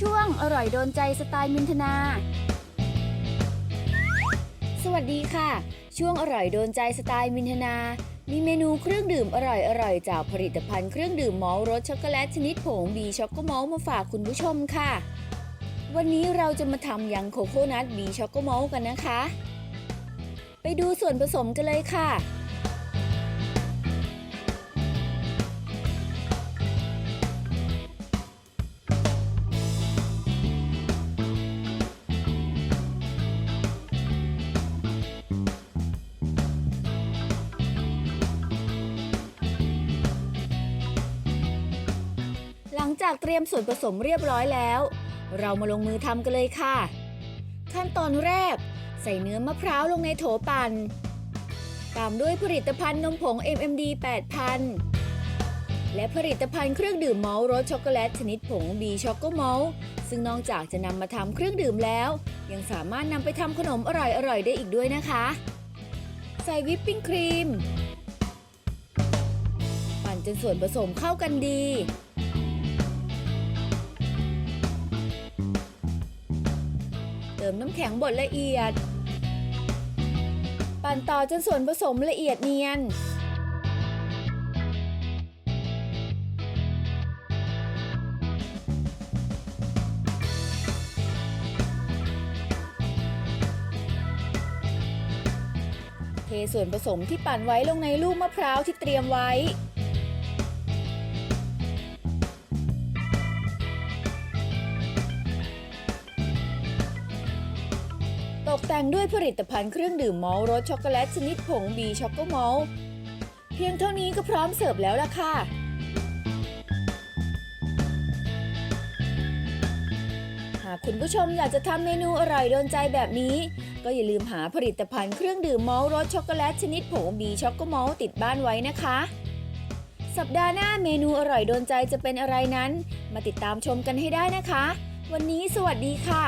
ช่วงอร่อยโดนใจสไตล์มินทนา สวัสดีค่ะ ช่วงอร่อยโดนใจสไตล์มินทนา มีเมนูเครื่องดื่มอร่อยๆจากผลิตภัณฑ์เครื่องดื่มมอลรสช็อกโกแลตชนิดผงบีช็อกโกมอลมาฝากคุณผู้ชมค่ะ วันนี้เราจะมาทำยังโคโคนัทบีช็อกโกมอลกันนะคะ ไปดูส่วนผสมกันเลยค่ะ จากเตรียมส่วนผสมเรียบร้อยแล้ว เรามาลงมือทำกันเลยค่ะ ขั้นตอนแรก ใส่เนื้อมะพร้าวลงในโถปั่น ตามด้วยผลิตภัณฑ์นมผง MMD 8000 และผลิตภัณฑ์เครื่องดื่มมอลต์รสช็อกโกแลตชนิดผง B ช็อกโกมอลต์ซึ่งนอกจากจะนำมาทำเครื่องดื่มแล้ว ยังสามารถนำไปทำขนมอร่อยๆได้อีกด้วยนะคะ ใส่วิปปิ้งครีม ปั่นจนส่วนผสมเข้ากันดี มน้ำแข็งบดละเอียด ปั่นต่อจนส่วนผสมละเอียดเนียน เทส่วนผสมที่ปั่นไว้ลงในลูกมะพร้าวที่เตรียมไว้ ตกแต่งด้วยผลิตภัณฑ์เครื่องดื่มมอลรสช็อกโกแลตชนิดผงบีช็อกโกมอลเพียงเท่านี้ก็พร้อมเสิร์ฟแล้วล่ะค่ะ หากคุณผู้ชมอยากจะทำเมนูอร่อยโดนใจแบบนี้ ก็อย่าลืมหาผลิตภัณฑ์เครื่องดื่มมอลรสช็อกโกแลตชนิดผงบีช็อกโกมอลติดบ้านไว้นะคะ สัปดาห์หน้าเมนูอร่อยโดนใจจะเป็นอะไรนั้น มาติดตามชมกันให้ได้นะคะ วันนี้สวัสดีค่ะ